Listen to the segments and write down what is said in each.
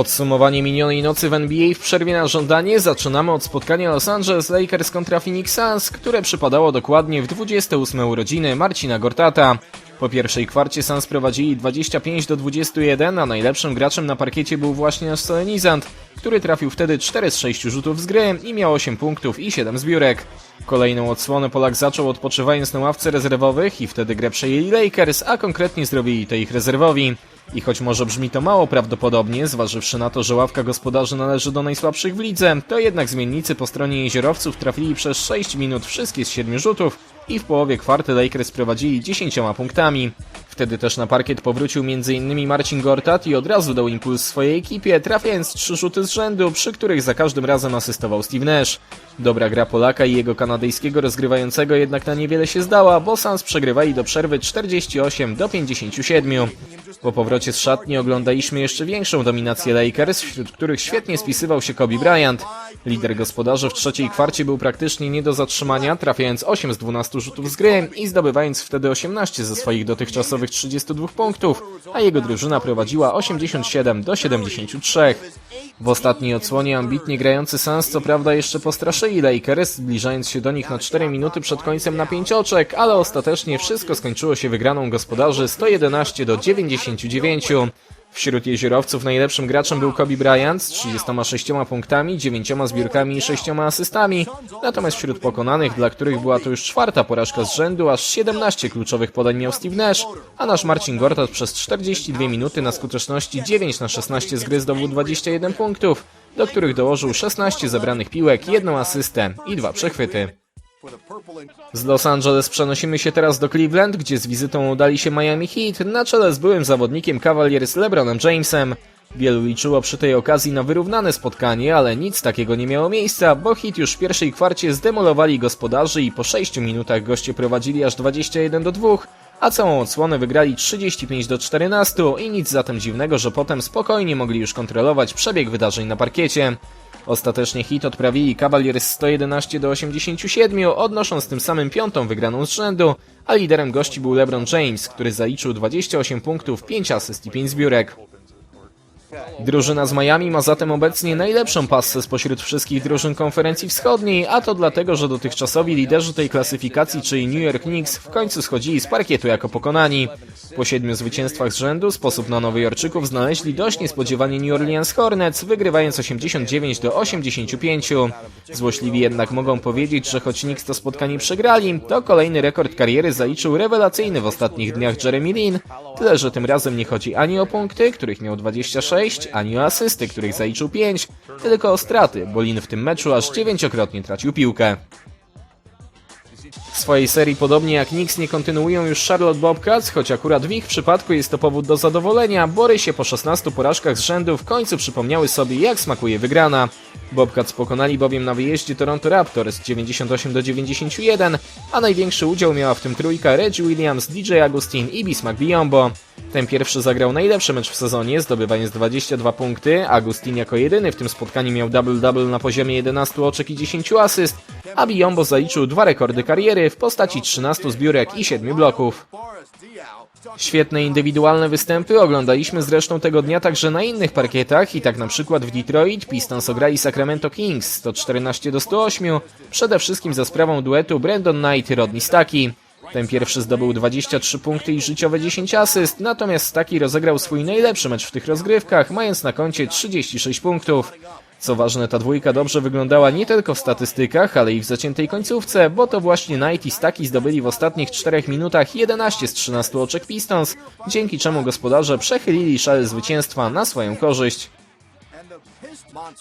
Podsumowanie minionej nocy w NBA w przerwie na żądanie zaczynamy od spotkania Los Angeles Lakers kontra Phoenix Suns, które przypadało dokładnie w 28 urodziny Marcina Gortata. Po pierwszej kwarcie Suns prowadzili 25 do 21, a najlepszym graczem na parkiecie był właśnie Solenizant, który trafił wtedy 4 z 6 rzutów z gry i miał 8 punktów i 7 zbiórek. Kolejną odsłonę Polak zaczął odpoczywając na ławce rezerwowych i wtedy grę przejęli Lakers, a konkretnie zrobili to ich rezerwowi. I choć może brzmi to mało prawdopodobnie, zważywszy na to, że ławka gospodarzy należy do najsłabszych w lidze, to jednak zmiennicy po stronie jeziorowców trafili przez 6 minut wszystkie z 7 rzutów i w połowie kwarty Lakers prowadzili 10 punktami. Wtedy też na parkiet powrócił m.in. Marcin Gortat i od razu dał impuls swojej ekipie, trafiając trzy rzuty z rzędu, przy których za każdym razem asystował Steve Nash. Dobra gra Polaka i jego kanadyjskiego rozgrywającego jednak na niewiele się zdała, bo Suns przegrywali do przerwy 48 do 57. Po powrocie z szatni oglądaliśmy jeszcze większą dominację Lakers, wśród których świetnie spisywał się Kobe Bryant. Lider gospodarzy w trzeciej kwarcie był praktycznie nie do zatrzymania, trafiając 8 z 12 rzutów z gry i zdobywając wtedy 18 ze swoich dotychczasowych 32 punktów, a jego drużyna prowadziła 87 do 73. W ostatniej odsłonie ambitnie grający Suns co prawda jeszcze postraszyli Lakers, zbliżając się do nich na 4 minuty przed końcem na 5 oczek, ale ostatecznie wszystko skończyło się wygraną gospodarzy 111 do 99. Wśród jeziorowców najlepszym graczem był Kobe Bryant z 36 punktami, 9 zbiórkami i 6 asystami, natomiast wśród pokonanych, dla których była to już czwarta porażka z rzędu, aż 17 kluczowych podań miał Steve Nash, a nasz Marcin Gortat przez 42 minuty na skuteczności 9 na 16 z gry zdobył 21 punktów, do których dołożył 16 zebranych piłek, jedną asystę i dwa przechwyty. Z Los Angeles przenosimy się teraz do Cleveland, gdzie z wizytą udali się Miami Heat na czele z byłym zawodnikiem Cavaliers LeBronem Jamesem. Wielu liczyło przy tej okazji na wyrównane spotkanie, ale nic takiego nie miało miejsca, bo Heat już w pierwszej kwarcie zdemolowali gospodarzy i po 6 minutach goście prowadzili aż 21 do 2, a całą odsłonę wygrali 35 do 14 i nic zatem dziwnego, że potem spokojnie mogli już kontrolować przebieg wydarzeń na parkiecie. Ostatecznie hit odprawili Cavaliers 111 do 87, odnosząc tym samym piątą wygraną z rzędu, a liderem gości był LeBron James, który zaliczył 28 punktów, 5 asyst i 5 zbiórek. Drużyna z Miami ma zatem obecnie najlepszą passę spośród wszystkich drużyn konferencji wschodniej, a to dlatego, że dotychczasowi liderzy tej klasyfikacji, czyli New York Knicks, w końcu schodzili z parkietu jako pokonani. Po siedmiu zwycięstwach z rzędu sposób na Nowojorczyków znaleźli dość niespodziewanie New Orleans Hornets, wygrywając 89 do 85. Złośliwi jednak mogą powiedzieć, że choć Knicks to spotkanie przegrali, to kolejny rekord kariery zaliczył rewelacyjny w ostatnich dniach Jeremy Lin, tyle że tym razem nie chodzi ani o punkty, których miał 26, ani o asysty, których zaliczył 5, tylko o straty, bo Lin w tym meczu aż dziewięciokrotnie tracił piłkę. W swojej serii podobnie jak Knicks nie kontynuują już Charlotte Bobcats, choć akurat w ich przypadku jest to powód do zadowolenia, bo Rysie po 16 porażkach z rzędu w końcu przypomniały sobie jak smakuje wygrana. Bobcats pokonali bowiem na wyjeździe Toronto Raptors 98 do 91, a największy udział miała w tym trójka Reggie Williams, DJ Agustin i Bismack Biombo. Ten pierwszy zagrał najlepszy mecz w sezonie, zdobywając 22 punkty. Agustin jako jedyny w tym spotkaniu miał double-double na poziomie 11 oczek i 10 asyst, a Biombo zaliczył dwa rekordy kariery w postaci 13 zbiórek i 7 bloków. Świetne indywidualne występy oglądaliśmy zresztą tego dnia także na innych parkietach i tak na przykład w Detroit Pistons ograli Sacramento Kings 114 do 108, przede wszystkim za sprawą duetu Brandon Knight i Rodney Staki. Ten pierwszy zdobył 23 punkty i życiowe 10 asyst, natomiast Staki rozegrał swój najlepszy mecz w tych rozgrywkach, mając na koncie 36 punktów. Co ważne, ta dwójka dobrze wyglądała nie tylko w statystykach, ale i w zaciętej końcówce, bo to właśnie Knight i Staki zdobyli w ostatnich 4 minutach 11 z 13 oczek Pistons, dzięki czemu gospodarze przechylili szale zwycięstwa na swoją korzyść.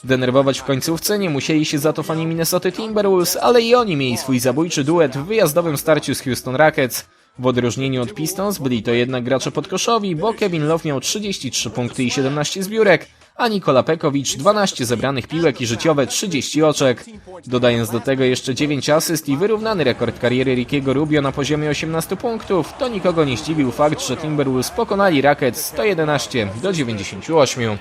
Denerwować w końcówce nie musieli się za to fani Minnesota Timberwolves, ale i oni mieli swój zabójczy duet w wyjazdowym starciu z Houston Rockets. W odróżnieniu od Pistons byli to jednak gracze podkoszowi, bo Kevin Love miał 33 punkty i 17 zbiórek, a Nikola Pekowicz 12 zebranych piłek i życiowe 30 oczek. Dodając do tego jeszcze 9 asyst i wyrównany rekord kariery Rickiego Rubio na poziomie 18 punktów, to nikogo nie zdziwił fakt, że Timberwolves pokonali Rockets 111 do 98.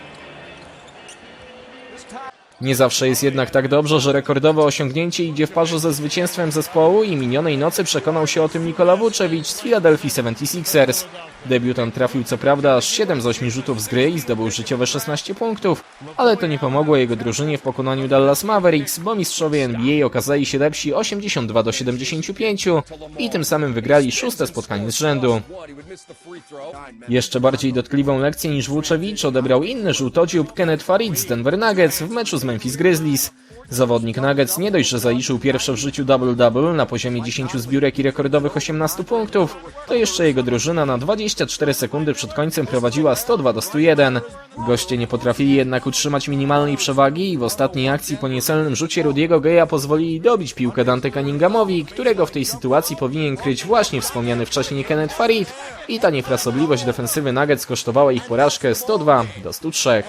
Nie zawsze jest jednak tak dobrze, że rekordowe osiągnięcie idzie w parze ze zwycięstwem zespołu i minionej nocy przekonał się o tym Nikola Vucevic z Philadelphia 76ers. Debiutant trafił co prawda aż 7 z 8 rzutów z gry i zdobył życiowe 16 punktów, ale to nie pomogło jego drużynie w pokonaniu Dallas Mavericks, bo mistrzowie NBA okazali się lepsi 82 do 75 i tym samym wygrali szóste spotkanie z rzędu. Jeszcze bardziej dotkliwą lekcję niż Włóczewicz odebrał inny żółtodziób Kenneth Farid z Denver Nuggets w meczu z Memphis Grizzlies. Zawodnik Nuggets nie dość, że zaliczył pierwsze w życiu double-double na poziomie 10 zbiórek i rekordowych 18 punktów, to jeszcze jego drużyna na 24 sekundy przed końcem prowadziła 102 do 101. Goście nie potrafili jednak utrzymać minimalnej przewagi i w ostatniej akcji po niecelnym rzucie Rudiego Geja pozwolili dobić piłkę Dante Cunninghamowi, którego w tej sytuacji powinien kryć właśnie wspomniany wcześniej Kenneth Farid i ta niefrasobliwość defensywy Nuggets kosztowała ich porażkę 102 do 103.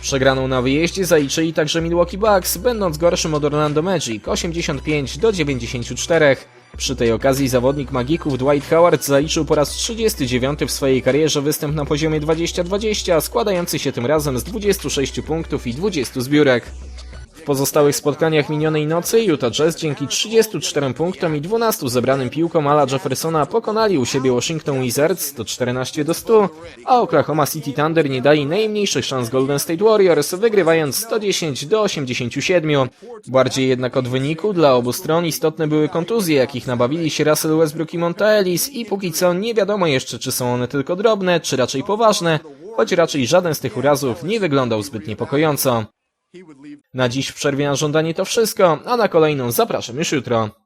Przegraną na wyjeździe zaliczyli także Milwaukee Bucks, będąc gorszym od Orlando Magic 85 do 94. Przy tej okazji zawodnik Magików Dwight Howard zaliczył po raz 39 w swojej karierze występ na poziomie 20-20, składający się tym razem z 26 punktów i 20 zbiórek. W pozostałych spotkaniach minionej nocy Utah Jazz dzięki 34 punktom i 12 zebranym piłkom Ala Jeffersona pokonali u siebie Washington Wizards 114 do 100, a Oklahoma City Thunder nie dali najmniejszych szans Golden State Warriors, wygrywając 110 do 87. Bardziej jednak od wyniku dla obu stron istotne były kontuzje, jakich nabawili się Russell Westbrook i Monta Ellis i póki co nie wiadomo jeszcze, czy są one tylko drobne, czy raczej poważne, choć raczej żaden z tych urazów nie wyglądał zbyt niepokojąco. Na dziś w przerwie na żądanie to wszystko, a na kolejną zapraszam już jutro.